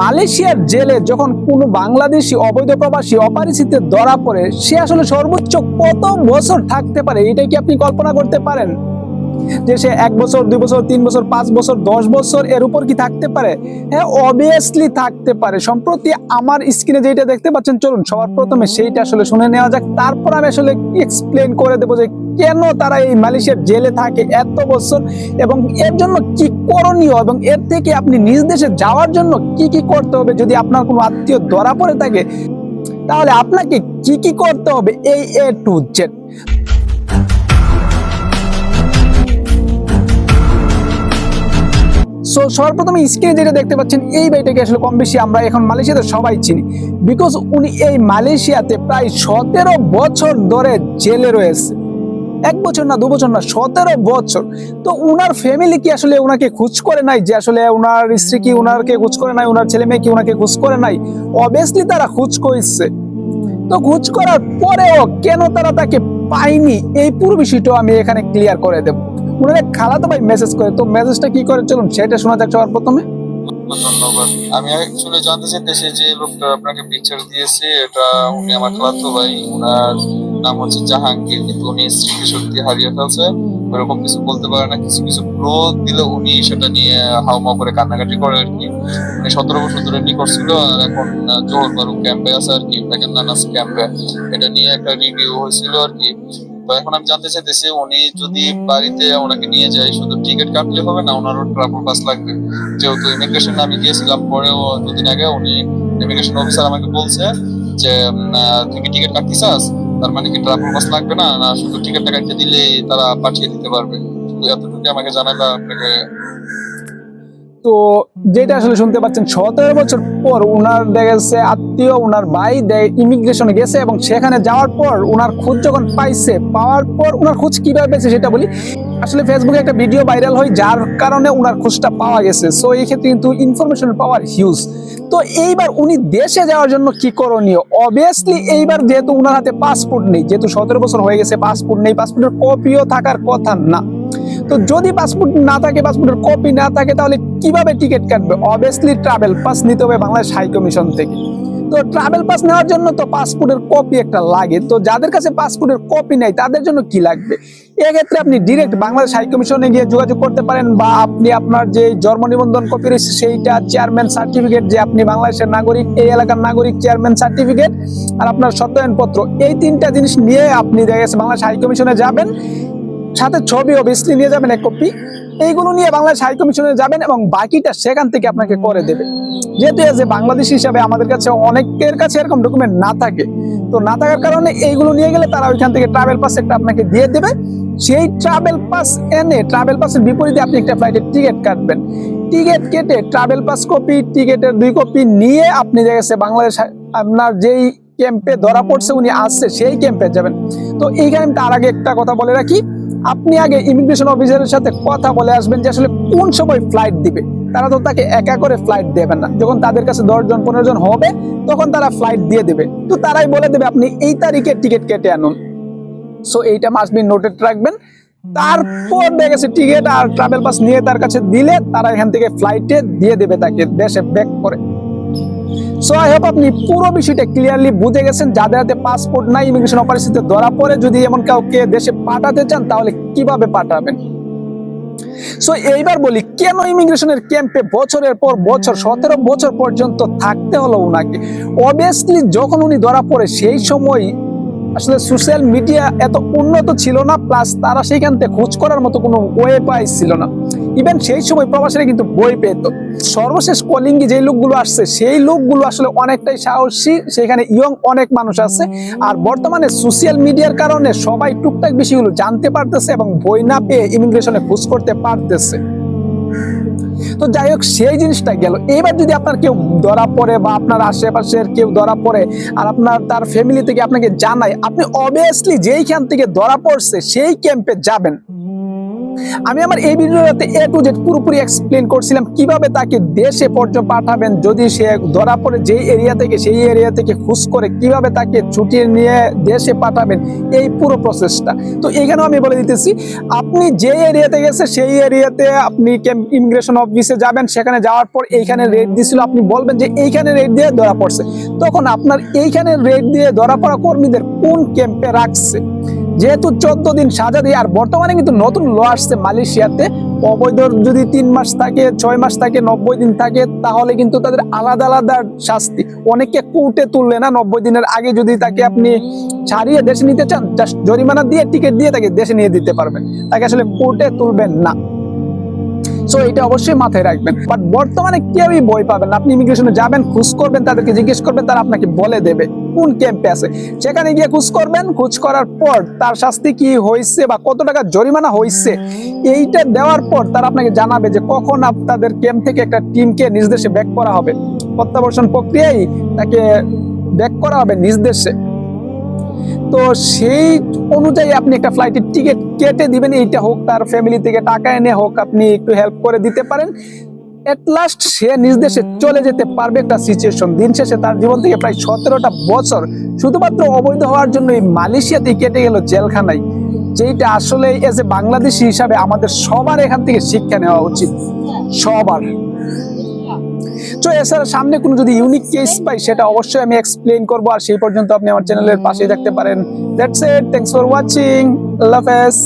মালয়েশিয়ার জেলে যখন বাংলাদেশি অবৈধ প্রবাসী ধরা পড়ে, সে আসলে সর্বোচ্চ কত বছর থাকতে পারে? এটা কি আপনি কল্পনা করতে পারেন? যে সে এক বছর, দুই বছর, তিন বছর, পাঁচ বছর, দশ বছর এর উপর কি থাকতে পারে? হ্যাঁ অবভিয়াসলি থাকতে পারে। সম্প্রতি আমার স্ক্রিনে যেটা দেখতে পাচ্ছেন, চলুন সবার প্রথমে সেইটা আসলে শুনে নেওয়া যাক। তারপর আমি আসলে এক্সপ্লেন করে দেবো যে কেন তারা এই মালয়েশিয়ার জেলে থাকে এত বছর? এবং এর জন্য কি করণীয়? এবং এর থেকে আপনি নিজ দেশে যাওয়ার জন্য কি কি করতে হবে? যদি আপনার কোনো আত্মীয় ধরা পড়ে থাকে, তাহলে আপনাকে কি কি করতে হবে? এই এ টু জেড সো সর্বপ্রথমে স্ক্রিনে যেটা দেখতে পাচ্ছেন, এই বাড়িটাকে আসলে কম বেশি আমরা এখন মালয়েশিয়াতে সবাই চিনি। বিকজ উনি এই মালয়েশিয়াতে প্রায় সতেরো বছর ধরে জেলে রয়েছে। এক বছর না, দু বছর না, সতেরো বছর। তো উনার ফ্যামিলি কি আসলে ওনাকে খোঁজ করে নাই যে আসলে ওনার স্ত্রী কি ওনারকে খোঁজ করে নাই ওনার ছেলে মেয়ে কি ওনাকে খোঁজ করে নাই? অবভিয়াসলি তারা খোঁজ করছে। তো খোঁজ করার পরেও কেন তারা তাকে পায়নি? এই পুরো বিষয়টাও আমি এখানে ক্লিয়ার করে দেবো। ওনারা খালাতো ভাই মেসেজ করে। তো মেসেজটা কি করে? চলুন, সেটা শোনা যাক সবার প্রথমে। ধন্যবাদ। আমি অ্যাকচুয়ালি জানতে চাইতেছি যে লোকটা আপনাকে পিকচার দিয়েছে, এটা উনি আমার খালাতো ভাই ওনার নাম হচ্ছে জাহাঙ্গীর কিন্তু উনি স্মৃতিশক্তি হারিয়ে ফেলছে। ওরকম কিছু বলতে পারে না কিছু কিছু ক্লো দিলে উনি সেটা নিয়ে হাউমাউ করে কান্নাকাটি করে আর কি। উনি সতেরো বছর ধরে নি করছিল আর এখন জোহর বারু ক্যাম্পে আছে আর কি প্যাকেন্দানাস ক্যাম্পে এটা নিয়ে একটা রিভিউ হয়েছিল আর কি। তো এখন আমি জানতে চাইতেছি উনি যদি বাড়িতে ওনাকে নিয়ে যায় শুধু টিকিট কাটলে হবে না ওনারও ট্রাভেল পাস লাগবে? যেহেতু ইমিগ্রেশনে আমি গিয়েছিলাম পরেও দুদিন আগে উনি ইমিগ্রেশন অফিসার আমাকে বলছে যে তুই কি টিকিট কাটতে চাস? তার মানে কি ট্রাভেল কস্ট লাগবে না? না, শুধু টিকিটটা কাটতে দিলে তারা পাঠিয়ে দিতে পারবে? এতটুকু আমাকে জানাবে আপনাকে তো যেটা আসলে শুনতে পাচ্ছেন, সতেরো বছর পর উনার দেখেছে, আত্মীয় উনার ভাই ইমিগ্রেশনে গেছে এবং সেখানে যাওয়ার পর উনার খোঁজ যখন পাইছে, পাওয়ার পর উনার খোঁজ কীভাবে পেয়েছে সেটা বলি। আসলে ফেসবুকে একটা ভিডিও ভাইরাল হয়, যার কারণে উনার খোঁজটা পাওয়া গেছে। সো এই ক্ষেত্রে কিন্তু ইনফরমেশন পাওয়ার হিউজ তো এইবার উনি দেশে যাওয়ার জন্য কি করণীয়? অবভিয়াসলি এইবার যেহেতু উনার হাতে পাসপোর্ট নেই, যেহেতু সতেরো বছর হয়ে গেছে পাসপোর্ট নেই পাসপোর্টের কপিও থাকার কথা না। তো যদি পাসপোর্ট না থাকে পাসপোর্টের কপি না থাকে, তাহলে কীভাবে টিকিট কাটবে? অবভিয়াসলি ট্রাভেল পাস নিতে হবে বাংলাদেশ হাই কমিশন থেকে। তো ট্রাভেল পাস নেওয়ার জন্য তো পাসপোর্টের কপি একটা লাগে। তো যাদের কাছে পাসপোর্টের কপি নেই, তাদের জন্য কি লাগবে? এক্ষেত্রে আপনি ডিরেক্ট বাংলাদেশ হাই কমিশনে গিয়ে যোগাযোগ করতে পারেন বা আপনি আপনার যে জন্ম নিবন্ধন কপি রয়েছে, সেইটা চেয়ারম্যান সার্টিফিকেট যে আপনি বাংলাদেশের নাগরিক, এই এলাকার নাগরিক চেয়ারম্যান সার্টিফিকেট আর আপনার সত্যায়নপত্র, এই তিনটা জিনিস নিয়ে আপনি দেখা গেছে বাংলাদেশ হাই কমিশনে যাবেন। সাথে ছবি অবভিয়াসলি নিয়ে যাবেন এক কপি এইগুলো নিয়ে বাংলাদেশ হাই কমিশনে যাবেন এবং বাকিটা সেখান থেকে আপনাকে করে দেবে। যেহেতু এজ এ বাংলাদেশ হিসাবে আমাদের কাছে অনেকের কাছে এরকম ডকুমেন্ট না থাকে, তো না থাকার কারণে এইগুলো নিয়ে গেলে তারা ওইখান থেকে ট্রাভেল পাস একটা আপনাকে দিয়ে দেবে। সেই ট্রাভেল পাস এনে ট্রাভেল পাসের বিপরীতে আপনি একটা ফ্লাইটের টিকিট কাটবেন। টিকিট কেটে ট্রাভেল পাস কপি টিকিটের দুই কপি নিয়ে আপনি দেখেছে বাংলাদেশ আপনার যেই ক্যাম্পে ধরা পড়ছে, উনি আসছে, সেই ক্যাম্পে যাবেন। তো এইখানে আমি তার আগে একটা কথা বলে রাখি। আপনি আগে ইমিগ্রেশন অফিসারের সাথে কথা বলে আসবেন যে আসলে কোন সময় ফ্লাইট দিবে। তারা তো তাকে একা করে ফ্লাইট দেবেন না। যখন তাদের কাছে দশ জন, পনেরো জন হবে, তখন তারা ফ্লাইট দিয়ে দেবে। তো তারাই বলে দেবে, আপনি এই তারিখে টিকিট কেটে আনুন। সো এইটা মাস্ট বি নোটেড রাখবেন। তারপর দেখা গেছে টিকিট আর ট্রাভেল পাস নিয়ে তার কাছে দিলে তারা এখান থেকে ফ্লাইটে দিয়ে দেবে তাকে, দেশে ব্যাক করে। সো আই হোপ আপনি পুরো বিষয়টা ক্লিয়ারলি বুঝে গেছেন। যাদের হাতে পাসপোর্ট নাই ইমিগ্রেশন অপারেশনে ধরা পড়ে, যদি এমন কাউকে দেশে পাঠাতে চান, তাহলে কীভাবে পাঠাবেন? সো এইবার বলি, কেন ইমিগ্রেশনের ক্যাম্পে বছরের পর বছর, সতেরো বছর পর্যন্ত থাকতে হলো উনাকে? অবভিয়াসলি যখন উনি ধরা পড়ে, সেই সময় আসলে সোশ্যাল মিডিয়া এত উন্নত ছিল না প্লাস তারা সেইখান থেকে খোঁজ করার মতো কোনো ওয়ে পাইছিল না। ইভেন সেই সময় প্রবাসীরা কিন্তু বই পেত। সর্বশেষ কলিঙ্গে যে লোকগুলো আসছে, সেই লোকগুলো আসলে অনেকটাই সাহসী। সেখানে ইয়ং অনেক মানুষ আছে। আর বর্তমানে সোশ্যাল মিডিয়ার কারণে সবাই টুকটাক বিষয়গুলো জানতে পারতেছে এবং বই না পেয়ে ইমিগ্রেশনে খোঁজ করতে পারতেছে। তো যাই হোক, সেই জিনিসটা গেল। এবার যদি আপনার কেউ ধরা পড়ে বা আপনার আশেপাশের কেউ ধরা পড়ে আর আপনার তার ফ্যামিলি থেকে আপনাকে জানায়, আপনি অবভিয়াসলি যেইখান থেকে ধরা পড়ছে, সেই ক্যাম্পে যাবেন। আমি আমার এই ভিডিওতে এ টু জেড পুরোপুরি এক্সপ্লেন করছিলাম কীভাবে তাকে দেশে পর্যন্ত পাঠাবেন, যদি সে ধরা পড়ে যেই এরিয়া থেকে, সেই এরিয়া থেকে খুশ করে কীভাবে তাকে ছুটিয়ে নিয়ে দেশে পাঠাবেন, এই পুরো প্রসেসটা তো এখানেও আমি বলে দিতেছি, আপনি যে এরিয়াতে গেছে, সেই এরিয়াতে আপনি ইমিগ্রেশন অফিসে যাবেন, সেখানে যাওয়ার পর এইখানে রেট দিছিল, আপনি বলবেন যে এইখানে রেট দিয়ে ধরা পড়ছে। তখন আপনার এইখানে রেট দিয়ে ধরা পড়া কর্মীদের কোন ক্যাম্পে রাখছে? যেহেতু চোদ্দ দিন সাজা দিয়ে, আর বর্তমানে কিন্তু নতুন ল আসছে মালয়েশিয়াতে, অবৈধ যদি তিন মাস থাকে, ছয় মাস থাকে, নব্বই দিন থাকে, তাহলে কিন্তু তাদের আলাদা আলাদা শাস্তি। অনেকে কোর্টে তুললে না, নব্বই দিনের আগে যদি তাকে আপনি ছাড়িয়ে দেশে নিতে চান জাস্ট জরিমানা দিয়ে টিকিট দিয়ে তাকে দেশে নিয়ে দিতে পারবেন। তাকে আসলে কোর্টে তুলবেন না। সো এটা অবশ্যই মাথায় রাখবেন। বাট বর্তমানে কেউই বই পাবেন আপনি ইমিগ্রেশনে যাবেন, খুঁজ করবেন, তাদেরকে জিজ্ঞেস করবেন, তারা আপনাকে বলে দেবে। কোন ক্যাম্পে আছে? সেখানে গিয়ে খুঁজ করবেন। খুঁজ করার পর তার শাস্তি কি হয়েছে বা কত টাকা জরিমানা হয়েছে, এইটা দেওয়ার পর তারা আপনাকে জানাবে যে কখন আপনাদের ক্যাম্প থেকে একটা টিমকে নিজ দেশে ব্যাক করা হবে। প্রত্যাবর্ষণ প্রক্রিয়ায় তাকে ব্যাক করা হবে নিজ দেশে তো সেই অনুযায়ী আপনি একটা ফ্লাইটের টিকিট কেটে দিবেন, এইটা হোক তার ফ্যামিলি থেকে টাকা এনে হোক, আপনি একটু হেল্প করে দিতে পারেন। এট লাস্ট সে নিজ দেশে চলে যেতে পারবে একটা সিচুয়েশন দিন শেষে তার জীবন থেকে প্রায় সতেরোটা বছর শুধুমাত্র অবৈধ হওয়ার জন্য এই মালয়েশিয়াতে কেটে গেল জেলখানায় যেটা আসলে এজ এ বাংলাদেশি হিসাবে আমাদের সবার এখান থেকে শিক্ষা নেওয়া উচিত। সবার। তো এছাড়া সামনে কোনো যদি ইউনিক কেস পাই, সেটা অবশ্যই আমি এক্সপ্লেন করব। আর সেই পর্যন্ত আপনি আমার চ্যানেলের পাশেই থাকতে পারেন। That's it thanks for watching আল্লাহ হাফেজ।